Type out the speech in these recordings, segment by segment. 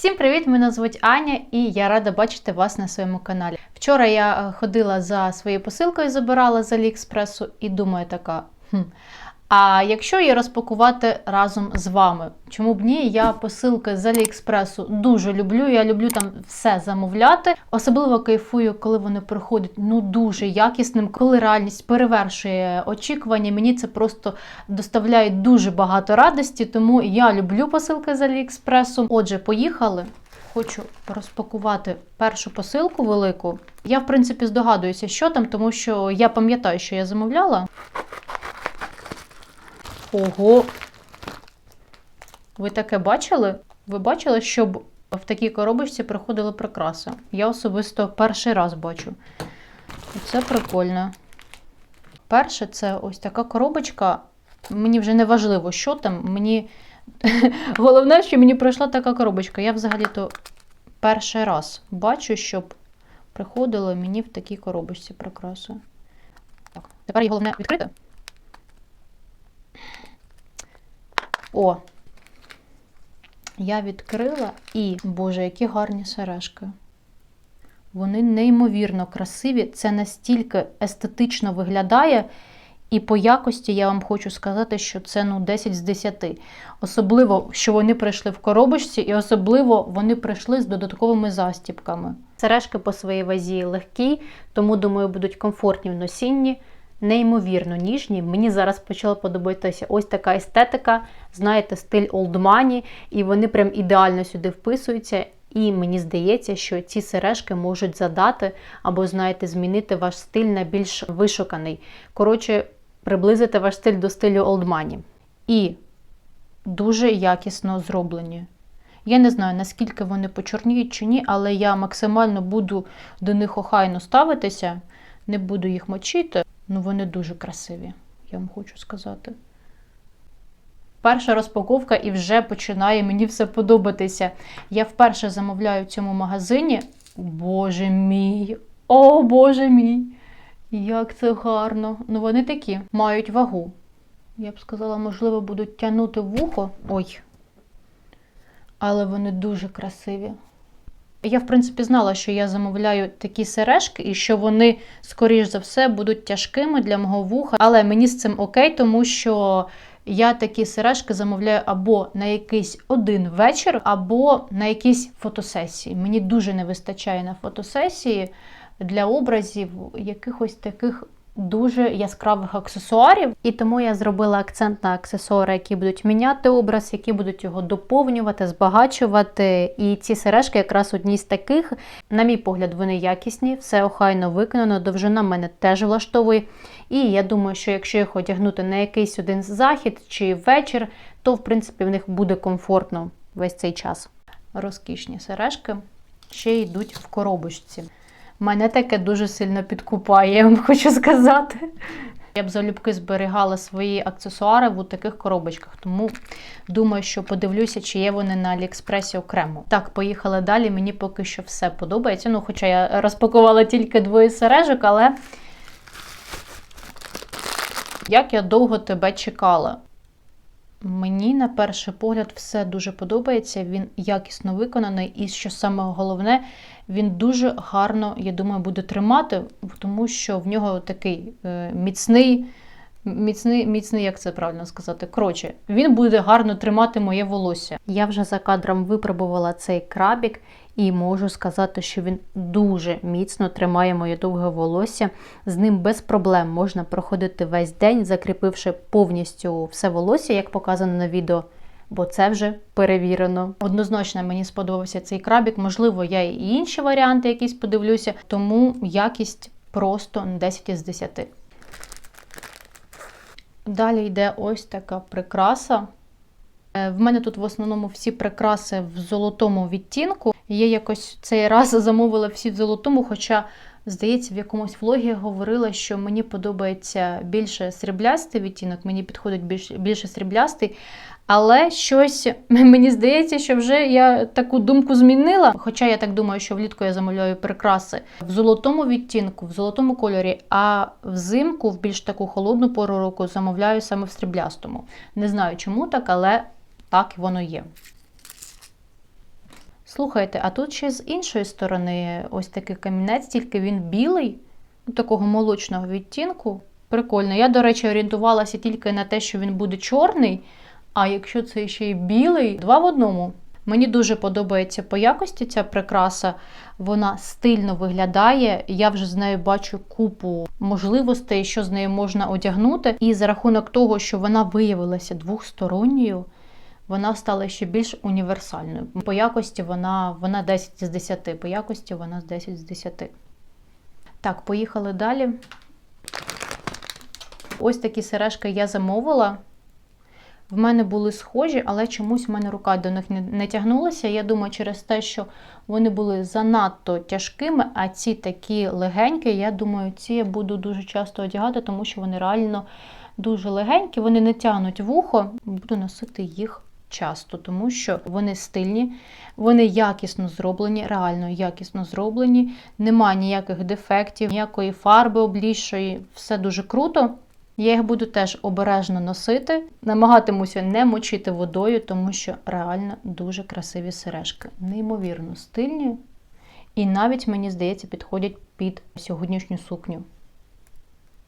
Всім привіт! Мене звуть Аня і я рада бачити вас на своєму каналі. Вчора я е, ходила за своєю посилкою, забирала з Аліекспресу і думаю така. Хм. А якщо її розпакувати разом з вами, чому б ні? Я посилки з Аліекспресу дуже люблю. Я люблю там все замовляти. Особливо кайфую, коли вони приходять ну дуже якісним, коли реальність перевершує очікування. Мені це просто доставляє дуже багато радості, тому я люблю посилки з Аліекспресу. Отже, поїхали. Хочу розпакувати першу посилку велику. Я, в принципі, здогадуюся, що там, тому що я пам'ятаю, що я замовляла. Ого! Ви таке бачили? Ви бачили, щоб в такій коробочці приходили прикраси? Я особисто перший раз бачу. Це прикольно. Перше, це ось така коробочка. Мені вже не важливо, що там. Мені головне, що мені прийшла така коробочка. Я взагалі-то перший раз бачу, щоб приходило мені в такій коробочці прикраси. Так, тепер головне відкрити. О! Я відкрила і, боже, які гарні сережки. Вони неймовірно красиві. Це настільки естетично виглядає. І по якості я вам хочу сказати, що це ну 10 з 10. Особливо, що вони прийшли в коробочці, і особливо вони прийшли з додатковими застіпками. Сережки по своїй вазі легкі, тому, думаю, будуть комфортні в носінні неймовірно ніжні. Мені зараз почала подобатися ось така естетика, знаєте, стиль Money, і вони прям ідеально сюди вписуються. І мені здається, що ці сережки можуть задати або, знаєте, змінити ваш стиль на більш вишуканий. Коротше, приблизити ваш стиль до стилю Money. І дуже якісно зроблені. Я не знаю, наскільки вони почорніють чи ні, але я максимально буду до них охайно ставитися, не буду їх мочити. Ну, вони дуже красиві, я вам хочу сказати. Перша розпаковка і вже починає мені все подобатися. Я вперше замовляю в цьому магазині. Боже мій! О, Боже мій! Як це гарно! Ну, вони такі, мають вагу. Я б сказала, можливо, будуть тягнути вухо. Ой. Але вони дуже красиві. Я, в принципі, знала, що я замовляю такі сережки, і що вони, скоріш за все, будуть тяжкими для мого вуха. Але мені з цим окей, тому що я такі сережки замовляю або на якийсь один вечір, або на якісь фотосесії. Мені дуже не вистачає на фотосесії для образів якихось таких дуже яскравих аксесуарів, і тому я зробила акцент на аксесуари, які будуть міняти образ, які будуть його доповнювати, збагачувати. І ці сережки якраз одні з таких. На мій погляд, вони якісні, все охайно виконано, довжина мене теж влаштовує. І я думаю, що якщо їх одягнути на якийсь один захід чи вечір, то в принципі в них буде комфортно весь цей час. Розкішні сережки ще йдуть в коробочці. Мене таке дуже сильно підкупає, я вам хочу сказати. Я б залюбки зберігала свої аксесуари в таких коробочках, тому думаю, що подивлюся, чи є вони на Аліекспресі окремо. Так, поїхали далі. Мені поки що все подобається. Ну, хоча я розпакувала тільки двоє сережок, але як я довго тебе чекала. Мені на перший погляд все дуже подобається. Він якісно виконаний, і що саме головне, він дуже гарно, я думаю, буде тримати, тому що в нього такий е, міцний, міцний, міцний, як це правильно сказати, коротше, він буде гарно тримати моє волосся. Я вже за кадром випробувала цей крабік. І можу сказати, що він дуже міцно тримає моє довге волосся. З ним без проблем можна проходити весь день, закріпивши повністю все волосся, як показано на відео. Бо це вже перевірено. Однозначно мені сподобався цей крабік. Можливо, я і інші варіанти якісь подивлюся, тому якість просто 10 із 10. Далі йде ось така прикраса. Е, в мене тут в основному всі прикраси в золотому відтінку. Я якось цей раз замовила всі в золотому, хоча, здається, в якомусь влогі говорила, що мені подобається більше сріблястий відтінок, мені підходить більше, більше сріблястий. Але щось мені здається, що вже я таку думку змінила. Хоча я так думаю, що влітку я замовляю прикраси в золотому відтінку, в золотому кольорі, а взимку, в більш таку холодну пору року, замовляю саме в сріблястому. Не знаю, чому так, але так воно є. Слухайте, а тут ще з іншої сторони ось такий камінець, тільки він білий, ну, такого молочного відтінку. Прикольно. Я, до речі, орієнтувалася тільки на те, що він буде чорний. А якщо це ще й білий, два в одному. Мені дуже подобається по якості ця прикраса. Вона стильно виглядає. Я вже з нею бачу купу можливостей, що з нею можна одягнути. І за рахунок того, що вона виявилася двохсторонньою, вона стала ще більш універсальною. По якості вона, вона 10 з 10. По якості вона з 10 з 10. Так, поїхали далі. Ось такі сережки я замовила. В мене були схожі, але чомусь в мене рука до них не, не тягнулася. Я думаю, через те, що вони були занадто тяжкими, а ці такі легенькі, я думаю, ці я буду дуже часто одягати, тому що вони реально дуже легенькі, вони не тягнуть вухо. Буду носити їх часто, тому що вони стильні, вони якісно зроблені, реально якісно зроблені, немає ніяких дефектів, ніякої фарби облізшої, все дуже круто. Я їх буду теж обережно носити, намагатимуся не мочити водою, тому що реально дуже красиві сережки. Неймовірно стильні. І навіть, мені здається, підходять під сьогоднішню сукню.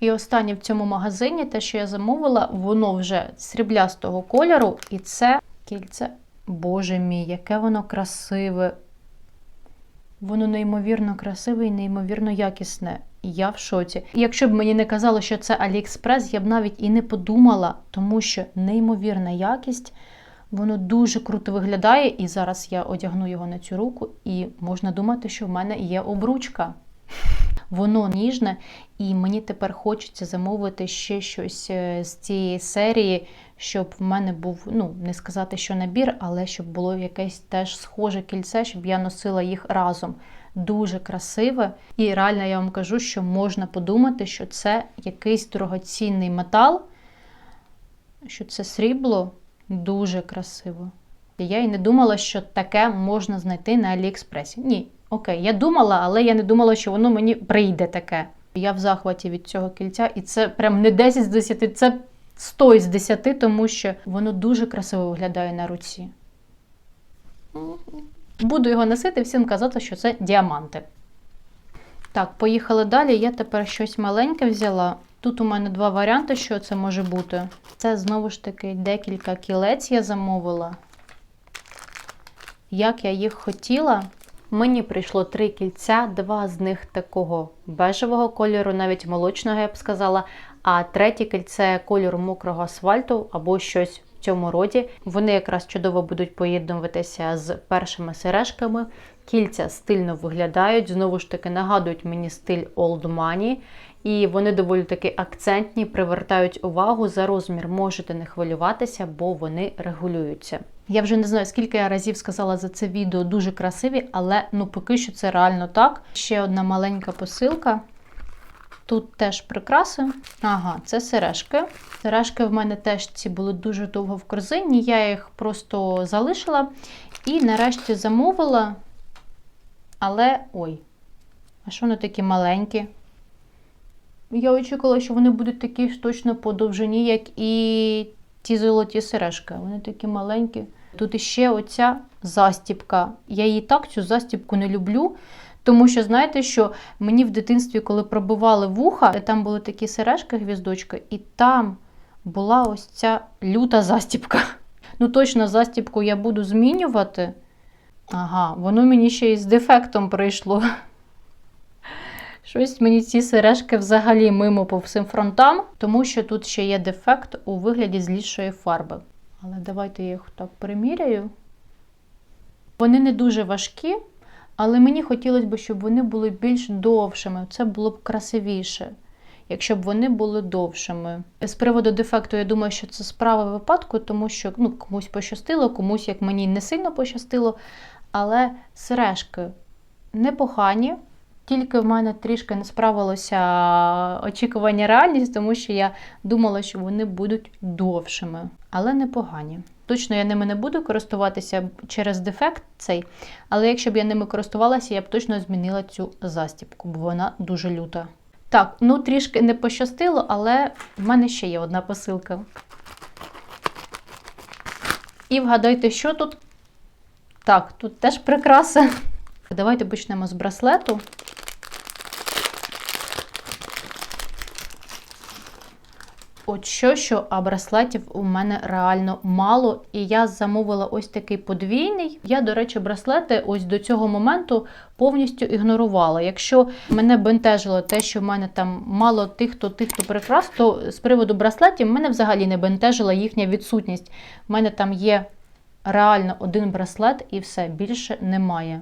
І останнє в цьому магазині, те, що я замовила, воно вже сріблястого кольору, і це кільце. Боже мій, яке воно красиве! Воно неймовірно красиве і неймовірно якісне. Я в шоці. І якщо б мені не казало, що це Аліекспрес, я б навіть і не подумала, тому що неймовірна якість, воно дуже круто виглядає. І зараз я одягну його на цю руку, і можна думати, що в мене є обручка. Воно ніжне, і мені тепер хочеться замовити ще щось е, з цієї серії, щоб в мене був, ну, не сказати, що набір, але щоб було якесь теж схоже кільце, щоб я носила їх разом. Дуже красиве. І реально я вам кажу, що можна подумати, що це якийсь дорогоцінний метал, що це срібло дуже красиво. Я і не думала, що таке можна знайти на Аліекспресі. Ні, окей, я думала, але я не думала, що воно мені прийде таке. Я в захваті від цього кільця, і це прям не 10 з 10, це 100 з 10, тому що воно дуже красиво виглядає на руці. Буду його носити, всім казати, що це діаманти. Так, поїхали далі. Я тепер щось маленьке взяла. Тут у мене два варіанти, що це може бути. Це знову ж таки декілька кілець я замовила. Як я їх хотіла. Мені прийшло три кільця, два з них такого бежевого кольору, навіть молочного, я б сказала, а третє кільце кольор мокрого асфальту або щось в цьому роді. Вони якраз чудово будуть поєднуватися з першими сережками. Кільця стильно виглядають, знову ж таки нагадують мені стиль Old Money. І вони доволі таки акцентні, привертають увагу. За розмір можете не хвилюватися, бо вони регулюються. Я вже не знаю, скільки я разів сказала за це відео дуже красиві, але ну поки що це реально так. Ще одна маленька посилка. Тут теж прикраси. Ага, це сережки. Сережки в мене теж ці були дуже довго в корзині. Я їх просто залишила і нарешті замовила. Але ой, а що вони такі маленькі? Я очікувала, що вони будуть такі ж точно по довжині, як і ті золоті сережки. Вони такі маленькі. Тут іще оця застіпка. Я її так, цю застіпку не люблю. Тому що, знаєте, що мені в дитинстві, коли пробивали вуха, там були такі сережки, гвіздочки, і там була ось ця люта застіпка. Ну, точно, застіпку я буду змінювати. Ага, воно мені ще й з дефектом прийшло. Щось мені ці сережки взагалі мимо по всім фронтам, тому що тут ще є дефект у вигляді злішої фарби. Але давайте я їх так приміряю. Вони не дуже важкі, але мені хотілося б, щоб вони були більш довшими. Це було б красивіше, якщо б вони були довшими. З приводу дефекту, я думаю, що це справа випадку, тому що ну, комусь пощастило, комусь, як мені, не сильно пощастило. Але сережки непогані. Тільки в мене трішки не справилося очікування реальність, тому що я думала, що вони будуть довшими, але непогані. Точно я ними не буду користуватися через дефект цей, але якщо б я ними користувалася, я б точно змінила цю застіпку, бо вона дуже люта. Так, ну трішки не пощастило, але в мене ще є одна посилка. І вгадайте, що тут? Так, тут теж прикраса. Давайте почнемо з браслету. От що, що, а браслетів у мене реально мало. І я замовила ось такий подвійний. Я, до речі, браслети ось до цього моменту повністю ігнорувала. Якщо мене бентежило те, що в мене там мало тих, то тих, то прикрас, то з приводу браслетів мене взагалі не бентежила їхня відсутність. У мене там є реально один браслет і все, більше немає.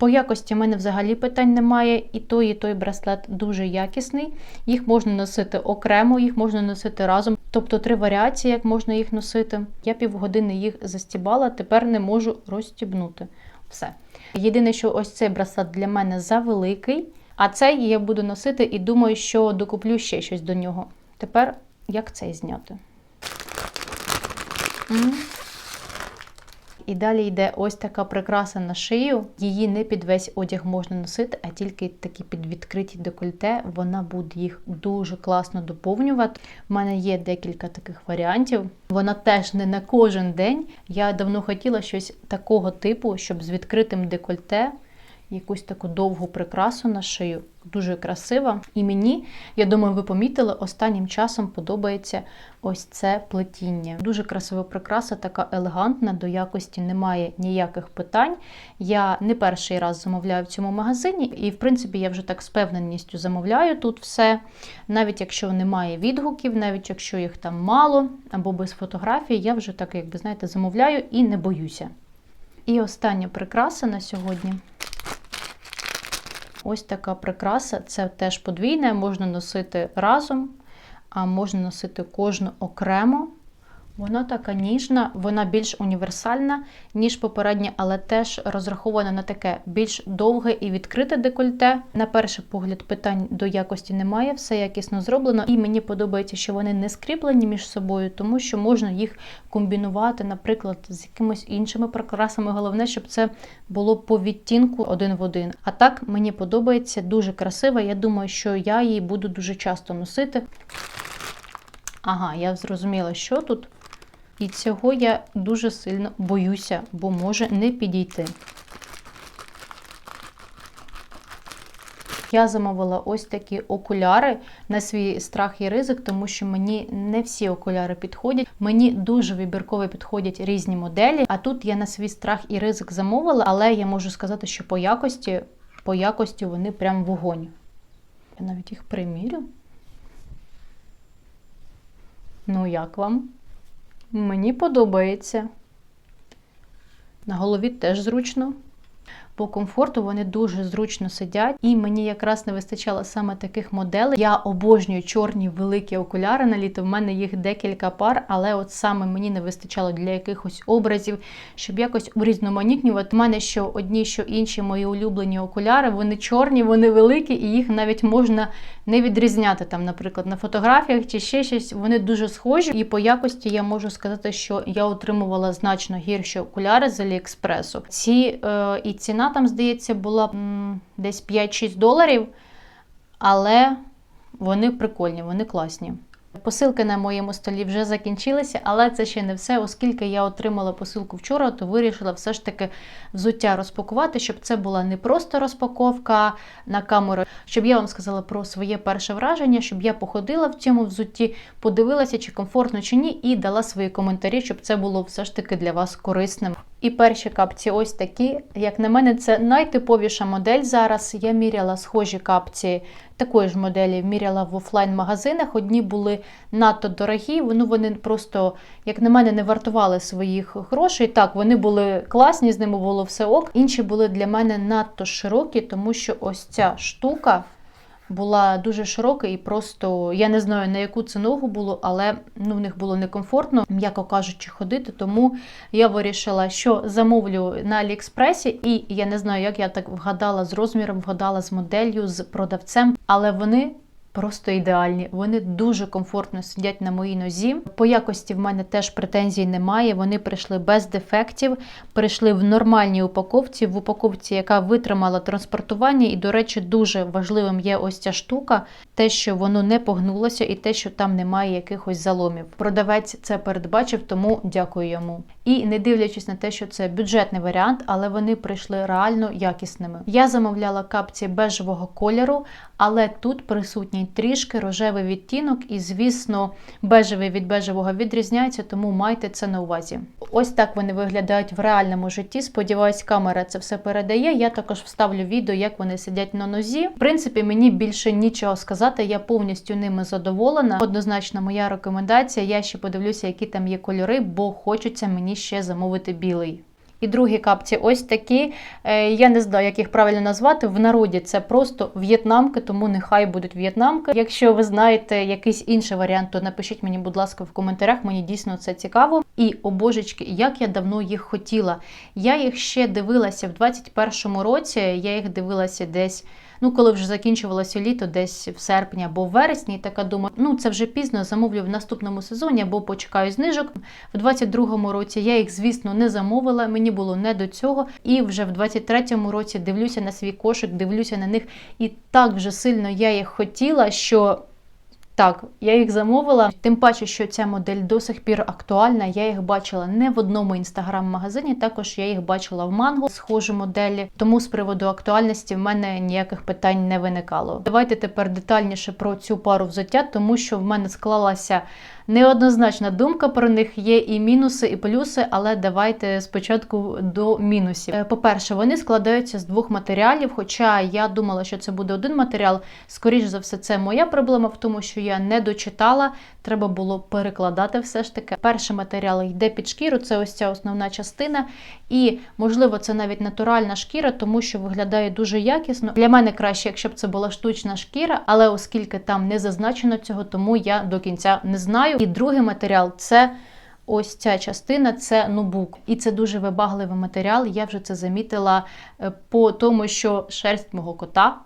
По якості в мене взагалі питань немає. І той, і той браслет дуже якісний. Їх можна носити окремо, їх можна носити разом. Тобто три варіації, як можна їх носити. Я півгодини їх застібала, тепер не можу розстібнути. Все. Єдине, що ось цей браслет для мене завеликий, а цей я буду носити і думаю, що докуплю ще щось до нього. Тепер як цей зняти? М. І далі йде ось така прикраса на шию. Її не під весь одяг можна носити, а тільки такі під відкриті декольте. Вона буде їх дуже класно доповнювати. У мене є декілька таких варіантів. Вона теж не на кожен день. Я давно хотіла щось такого типу, щоб з відкритим декольте. Якусь таку довгу прикрасу на шию, дуже красива. І мені, я думаю, ви помітили, останнім часом подобається ось це плетіння. Дуже красива прикраса, така елегантна, до якості немає ніяких питань. Я не перший раз замовляю в цьому магазині, і, в принципі, я вже так з певненістю замовляю тут все. Навіть якщо немає відгуків, навіть якщо їх там мало або без фотографій, я вже так, якби знаєте, замовляю і не боюся. І остання прикраса на сьогодні. Ось така прикраса, це теж подвійне, можна носити разом, а можна носити кожну окремо. Вона така ніжна, вона більш універсальна, ніж попередня, але теж розрахована на таке більш довге і відкрите декольте. На перший погляд, питань до якості немає, все якісно зроблено. І мені подобається, що вони не скріплені між собою, тому що можна їх комбінувати, наприклад, з якимись іншими прикрасами. Головне, щоб це було по відтінку один в один. А так мені подобається дуже красива. Я думаю, що я її буду дуже часто носити. Ага, я зрозуміла, що тут. І цього я дуже сильно боюся, бо може не підійти. Я замовила ось такі окуляри на свій страх і ризик, тому що мені не всі окуляри підходять. Мені дуже вибірково підходять різні моделі. А тут я на свій страх і ризик замовила, але я можу сказати, що по якості, по якості вони прям вогонь. Я навіть їх примірю. Ну, як вам? Мені подобається. На голові теж зручно. По комфорту вони дуже зручно сидять, і мені якраз не вистачало саме таких моделей. Я обожнюю чорні великі окуляри на літо. В мене їх декілька пар, але от саме мені не вистачало для якихось образів, щоб якось урізноманітнювати. У мене що одні, що інші мої улюблені окуляри, вони чорні, вони великі, і їх навіть можна не відрізняти там, наприклад, на фотографіях чи ще щось. Вони дуже схожі. І по якості я можу сказати, що я отримувала значно гірші окуляри з Аліекспресу. Ці е, і ціна там, здається, була десь 5-6 доларів, але вони прикольні, вони класні. Посилки на моєму столі вже закінчилися, але це ще не все. Оскільки я отримала посилку вчора, то вирішила все ж таки взуття розпакувати, щоб це була не просто розпаковка на камеру, щоб я вам сказала про своє перше враження, щоб я походила в цьому взутті, подивилася, чи комфортно чи ні, і дала свої коментарі, щоб це було все ж таки для вас корисним. І перші капці ось такі. Як на мене, це найтиповіша модель зараз. Я міряла схожі капці такої ж моделі, міряла в офлайн-магазинах. Одні були надто дорогі, ну вони просто, як на мене, не вартували своїх грошей. Так, вони були класні, з ними було все ок. Інші були для мене надто широкі, тому що ось ця штука була дуже широка і просто я не знаю на яку це ногу було, але ну в них було некомфортно, м'яко кажучи, ходити. Тому я вирішила, що замовлю на Аліекспресі, і я не знаю, як я так вгадала з розміром, вгадала з моделлю, з продавцем, але вони Просто ідеальні. Вони дуже комфортно сидять на моїй нозі. По якості в мене теж претензій немає. Вони прийшли без дефектів, прийшли в нормальній упаковці, в упаковці, яка витримала транспортування. І, до речі, дуже важливим є ось ця штука, те, що воно не погнулося, і те, що там немає якихось заломів. Продавець це передбачив, тому дякую йому. І не дивлячись на те, що це бюджетний варіант, але вони прийшли реально якісними. Я замовляла капці бежевого кольору, але тут присутній трішки рожевий відтінок, і, звісно, бежевий від бежевого відрізняється, тому майте це на увазі. Ось так вони виглядають в реальному житті. Сподіваюсь, камера це все передає. Я також вставлю відео, як вони сидять на нозі. В принципі, мені більше нічого сказати. Я повністю ними задоволена. Однозначно, моя рекомендація. Я ще подивлюся, які там є кольори, бо хочеться мені ще замовити білий. І другі капці ось такі. Е, Я не знаю, як їх правильно назвати. В народі це просто в'єтнамки, тому нехай будуть в'єтнамки. Якщо ви знаєте якийсь інший варіант, то напишіть мені, будь ласка, в коментарях. Мені дійсно це цікаво. І о божечки, як я давно їх хотіла. Я їх ще дивилася в 21-му році. Я їх дивилася десь. Ну, коли вже закінчувалося літо, десь в серпні або в вересні, і така думаю, ну це вже пізно замовлю в наступному сезоні або почекаю знижок. В 22-му році я їх, звісно, не замовила. Мені було не до цього. І вже в 23-му році дивлюся на свій кошик, дивлюся на них, і так вже сильно я їх хотіла, що. Так, я їх замовила. Тим паче, що ця модель до сих пір актуальна. Я їх бачила не в одному інстаграм-магазині, також я їх бачила в манго, схожі моделі. Тому з приводу актуальності в мене ніяких питань не виникало. Давайте тепер детальніше про цю пару взуття, тому що в мене склалася неоднозначна думка про них. Є і мінуси, і плюси, але давайте спочатку до мінусів. Е, По-перше, вони складаються з двох матеріалів. Хоча я думала, що це буде один матеріал. Скоріш за все, це моя проблема в тому, що я не дочитала. Треба було перекладати все ж таки. Перший матеріал йде під шкіру, це ось ця основна частина. І, можливо, це навіть натуральна шкіра, тому що виглядає дуже якісно. Для мене краще, якщо б це була штучна шкіра, але оскільки там не зазначено цього, тому я до кінця не знаю. І другий матеріал це. Ось ця частина це нубук, і це дуже вибагливий матеріал. Я вже це замітила е, по тому, що шерсть мого кота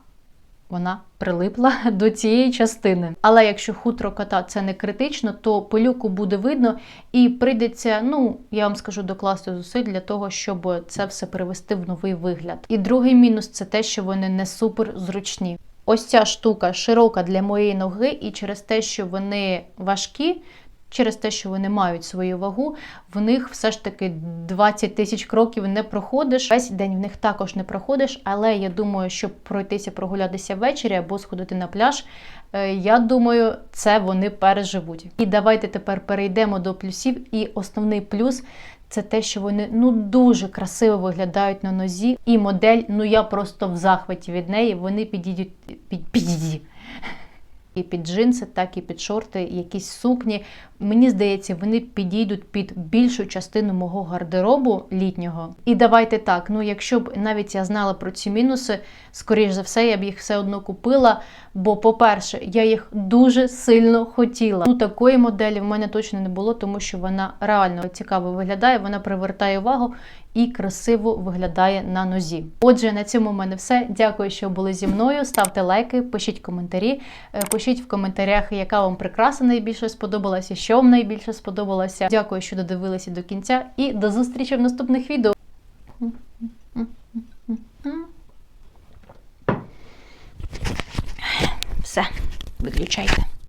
вона прилипла до цієї частини. Але якщо хутро кота це не критично, то пилюку буде видно і прийдеться, ну я вам скажу, докласти зусиль для того, щоб це все привести в новий вигляд. І другий мінус це те, що вони не супер зручні. Ось ця штука широка для моєї ноги, і через те, що вони важкі. Через те, що вони мають свою вагу, в них все ж таки 20 тисяч кроків не проходиш. Весь день в них також не проходиш, але я думаю, щоб пройтися, прогулятися ввечері або сходити на пляж, е, я думаю, це вони переживуть. І давайте тепер перейдемо до плюсів. І основний плюс це те, що вони ну дуже красиво виглядають на нозі. І модель, ну я просто в захваті від неї. Вони підійдуть під, підійдуть. І під джинси, так і під шорти, якісь сукні. Мені здається, вони підійдуть під більшу частину мого гардеробу літнього. І давайте так. Ну, якщо б навіть я знала про ці мінуси, скоріш за все, я б їх все одно купила. Бо, по-перше, я їх дуже сильно хотіла. Ну, такої моделі в мене точно не було, тому що вона реально цікаво виглядає, вона привертає увагу і красиво виглядає на нозі. Отже, на цьому в мене все. Дякую, що були зі мною. Ставте лайки, пишіть коментарі. Е, Пишіть в коментарях, яка вам прикраса найбільше сподобалася, що вам найбільше сподобалося. Дякую, що додивилися до кінця, і до зустрічі в наступних відео. Все, виключайте.